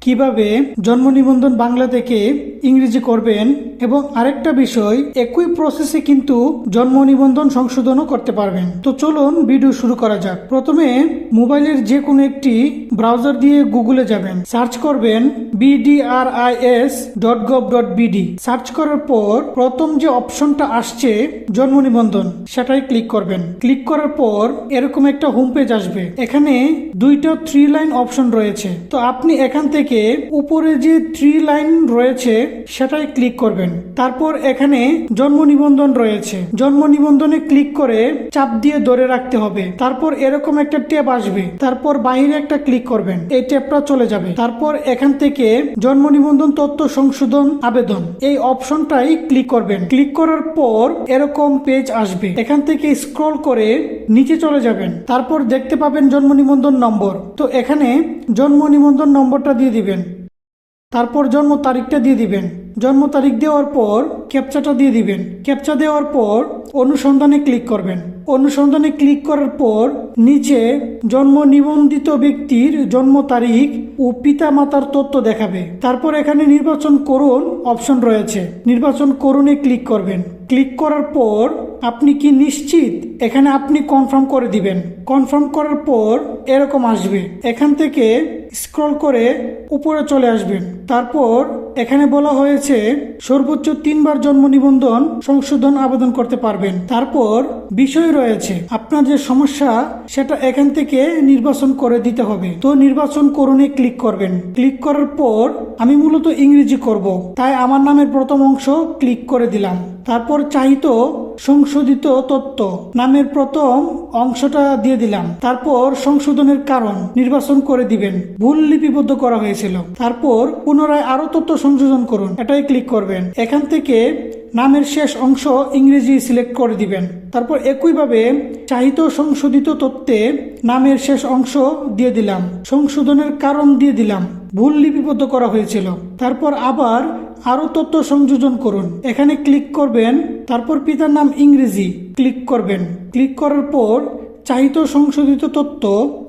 কীভাবে জন্ম নিবন্ধন বাংলা থেকে ইংরেজি করবেন এবং আরেকটা বিষয়, একই প্রসেসে কিন্তু জন্ম নিবন্ধন সংশোধনও করতে পারবেন। তো চলুন ভিডিও শুরু করা যাক। প্রথমে মোবাইলের যে কোনো একটি ব্রাউজার দিয়ে গুগলে যাবেন। সার্চ করবেন BDRIS dot gov dot BD search করার পর প্রথম যে অপশনটা আসছে, জন্ম নিবন্ধন, সেটাই ক্লিক করবেন। ক্লিক করার পর এরকম একটা হোম পেজ আসবে। এখানে দুইটা থ্রি লাইন অপশন রয়েছে। তো আপনি এখান থেকে উপরে যে থ্রি লাইন রয়েছে, সেটাই ক্লিক করবেন। তারপর এখানে জন্ম নিবন্ধন রয়েছে। জন্ম নিবন্ধনে ক্লিক করে চাপ দিয়ে ধরে রাখতে হবে। তারপর এরকম একটা ট্যাব আসবে। তারপর বাইরে একটা ক্লিক করবেন। এই ট্যাবটা চলে যাবে। তারপর এখান থেকে জন্ম নিবন্ধন, তথ্য সংশোধন, আবেদন। এই অপশনটাই ক্লিক করবেন। ক্লিক করার পর এরকম পেজ আসবে। এখান থেকে স্ক্রল করে নিচে চলে যাবেন। তারপর দেখতে পাবেন জন্ম নিবন্ধন নম্বর। তো এখানে জন্ম নিবন্ধন নম্বরটা দিয়ে দিবেন। তারপর জন্ম তারিখটা দিয়ে দিবেন। জন্ম তারিখ দেওয়ার পর ক্যাপচাটা দিয়ে দিবেন। ক্যাপচা দেওয়ার পর অনুসন্ধানে ক্লিক করবেন। অনুসন্ধানে ক্লিক করার পর নিচে জন্ম নিবন্ধিত ব্যক্তির জন্ম তারিখ ও পিতা মাতার তথ্য দেখাবে। তারপর এখানে নির্বাচন করুন অপশন রয়েছে। নির্বাচন করুনে ক্লিক করবেন। ক্লিক করার পর আপনি কি নিশ্চিত? এখানে আপনি কনফার্ম করে দিবেন। কনফার্ম করার পর এরকম আসবে। এখান থেকে স্ক্রল করে উপরে চলে আসবেন। তারপর এখানে বলা হয়েছে, সর্বোচ্চ তিনবার জন্ম নিবন্ধন সংশোধন আবেদন করতে পারবেন। তারপর বিষয় রয়েছে, আপনার যে সমস্যা, সেটা এখান থেকে নির্বাচন করে দিতে হবে। তো নির্বাচন করণে ক্লিক করবেন। ক্লিক করার পর আমি মূলত ইংরেজি করব। তাই আমার নামের প্রথম অংশ ক্লিক করে দিলাম। তারপর চাহিত সংশোধিত তথ্য নামের প্রথম অংশটা দিয়ে দিলাম। তারপর সংশোধনের কারণ নির্বাচন করে দিবেন। ভুল লিপিবদ্ধ করা হয়েছিল। তারপর পুনরায় আরও তথ্য সংযোজন করুন। এটাই ক্লিক করবেন। এখান থেকে নামের শেষ অংশ ইংরেজি সিলেক্ট করে দিবেন। তারপর একইভাবে চাহিত সংশোধিত তথ্যে নামের শেষ অংশ দিয়ে দিলাম। সংশোধনের কারণ দিয়ে দিলাম। ভুল লিপিবদ্ধ করা হয়েছিল। তারপর আবার আরও তথ্য সংযোজন করুন। এখানে ক্লিক করবেন, তারপর পিতার নাম ইংরেজি ক্লিক করবেন। ক্লিক করার পর চাহিত সংশোধিত তথ্য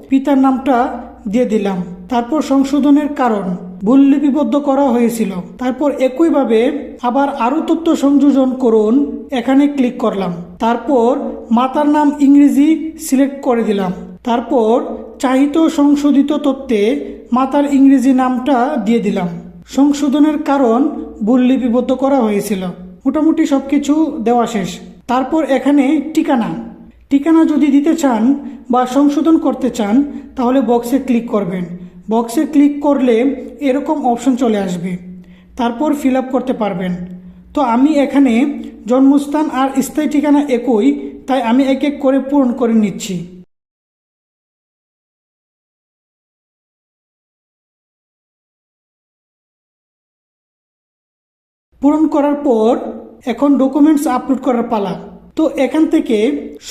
পিতার নামটা দিয়ে দিলাম। তারপর সংশোধনের কারণ ভুল লিপিবদ্ধ করা হয়েছিল। তারপর একইভাবে আবার আরও তথ্য সংযোজন করুন, এখানে ক্লিক করলাম। তারপর মাতার নাম ইংরেজি সিলেক্ট করে দিলাম। তারপর চাহিত সংশোধিত তথ্যে মাতার ইংরেজি নামটা দিয়ে দিলাম। সংশোধনের কারণ ভুল লিপিবদ্ধ করা হয়েছিল। মোটামুটি সব কিছু দেওয়া শেষ। তারপর এখানে ঠিকানা। ঠিকানা যদি দিতে চান বা সংশোধন করতে চান, তাহলে বক্সে ক্লিক করবেন। বক্সে ক্লিক করলে এরকম অপশন চলে আসবে। তারপর ফিল করতে পারবেন। তো আমি এখানে জন্মস্থান আর স্থায়ী ঠিকানা একই, তাই আমি এক এক করে পূরণ করে নিচ্ছি। পূরণ করার পর এখন ডকুমেন্টস আপলোড করার পালা। তো এখান থেকে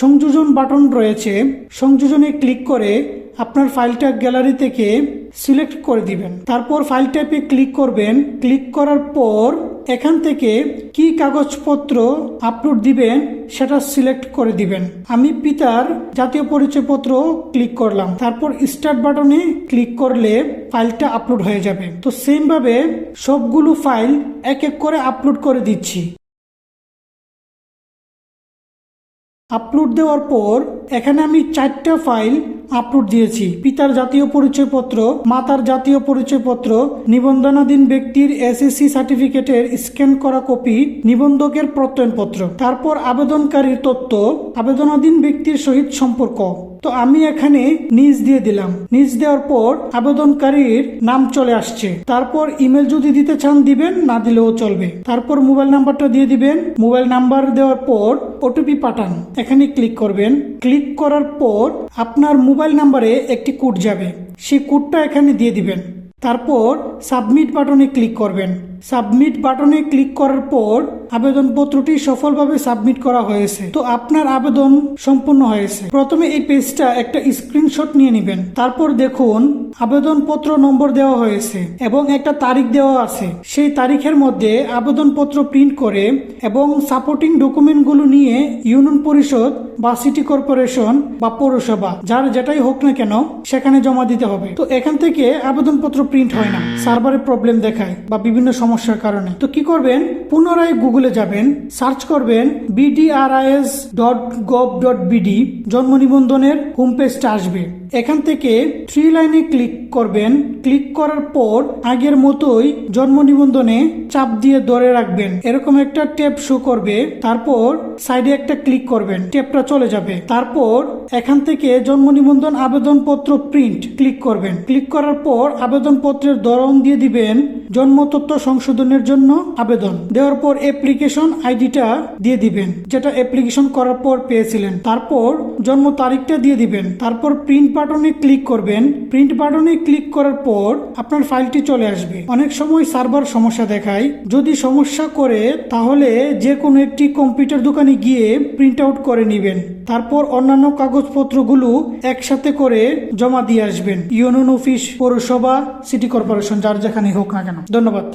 সংযোজন বাটন রয়েছে। সংযোজনে ক্লিক করে আপনার ফাইলটা গ্যালারি থেকে সিলেক্ট করে দিবেন। তারপর ফাইল টাইপে ক্লিক করবেন। ক্লিক করার পর এখান থেকে কি কাগজপত্র আপলোড দিবেন সেটা সিলেক্ট করে দিবেন। আমি পিতার জাতীয় পরিচয়পত্র ক্লিক করলাম। তারপর স্টার্ট বাটনে ক্লিক করলে ফাইলটা আপলোড হয়ে যাবে। তো সেম ভাবে সবগুলো ফাইল এক এক করে আপলোড করে দিচ্ছি। আপলোড দেওয়ার পর এখানে আমি চারটা ফাইল আপলোড দিয়েছি। পিতার জাতীয় পরিচয়পত্র, মাতার জাতীয় পরিচয়পত্র, নিবন্ধনাধীন ব্যক্তির এসএসসি সার্টিফিকেটের স্ক্যান করা কপি নিবন্ধকের প্রত্যয়নপত্র। তারপর আবেদনকারীর তথ্য, আবেদনাধীন ব্যক্তির সহিত সম্পর্ক। তো আমি এখানে নিজ দিয়ে দিলাম। নিজ দেওয়ার পর আবেদনকারীর নাম চলে আসছে। তারপর ইমেল যদি দিতে চান দিবেন, না দিলেও চলবে। তারপর মোবাইল নাম্বারটা দিয়ে দিবেন। মোবাইল নাম্বার দেওয়ার পর ওটিপি পাঠান। এখানে ক্লিক করবেন। ক্লিক করার পর আপনার মোবাইল নাম্বারে একটি কোড যাবে। সেই কোডটা এখানে দিয়ে দিবেন। তারপর সাবমিট বাটনে ক্লিক করবেন। সাবমিট বাটনে ক্লিক করার পর আবেদনপত্রটি সফলভাবে সাবমিট করা হয়েছে। তো আপনার আবেদন সম্পূর্ণ হয়েছে। প্রথমে এই পেজটা একটা স্ক্রিনশট নিয়ে নেবেন। তারপর দেখুন আবেদনপত্র নম্বর দেওয়া হয়েছে এবং একটা তারিখ দেওয়া আছে। সেই তারিখের মধ্যে আবেদনপত্র প্রিন্ট করে এবং সাপোর্টিং ডকুমেন্টগুলো নিয়ে ইউনিয়ন পরিষদ বা সিটি কর্পোরেশন বা পৌরসভা, যার যেটাই হোক না কেন, সেখানে জমা দিতে হবে। তো এখান থেকে আবেদনপত্র প্রিন্ট হয় না। সার্ভারের প্রবলেম দেখায় বা বিভিন্ন সমস্যার কারণে। তো কি করবেন? পুনরায় গুগলে যাবেন, সার্চ করবেন BDRIS dot gov dot BD জন্ম নিবন্ধনের হোম পেজটা আসবে। এখান থেকে থ্রি লাইনে ক্লিক করবেন। ক্লিক করার পর আগের মতোই জন্ম নিবন্ধনে চাপ দিয়ে ধরে রাখবেন। এরকম একটা টেপ শো করবে, তারপর সাইডে একটা ক্লিক করবেন টেপটা চলে যাবে। তারপর এখান থেকে জন্ম নিবন্ধন আবেদনপত্র প্রিন্ট ক্লিক করবেন। ক্লিক করার পর আবেদনপত্রের ধরন দিয়ে দিবেন, জন্ম তথ্য সংশোধনের জন্য আবেদন। দেওয়ার পর অ্যাপ্লিকেশন আইডিটা দিয়ে দিবেন, যেটা অ্যাপ্লিকেশন করার পর পেয়েছিলেন। তারপর জন্ম তারিখটা দিয়ে দিবেন। তারপর প্রিন্ট বাটনে ক্লিক করবেন। প্রিন্ট বাটনে ক্লিক করার পর আপনার ফাইলটি চলে আসবে। অনেক সময় সার্ভার সমস্যা দেখায়। যদি সমস্যা করে, তাহলে যে কোনো একটি কম্পিউটার দোকানে গিয়ে প্রিন্ট আউট করে নেবেন। তারপর অন্যান্য কাগজপত্রগুলো একসাথে করে জমা দিয়ে আসবেন। ইউনিয়ন অফিস, পৌরসভা সিটি কর্পোরেশন যার যেখানে হোক না কেন। ধন্যবাদ।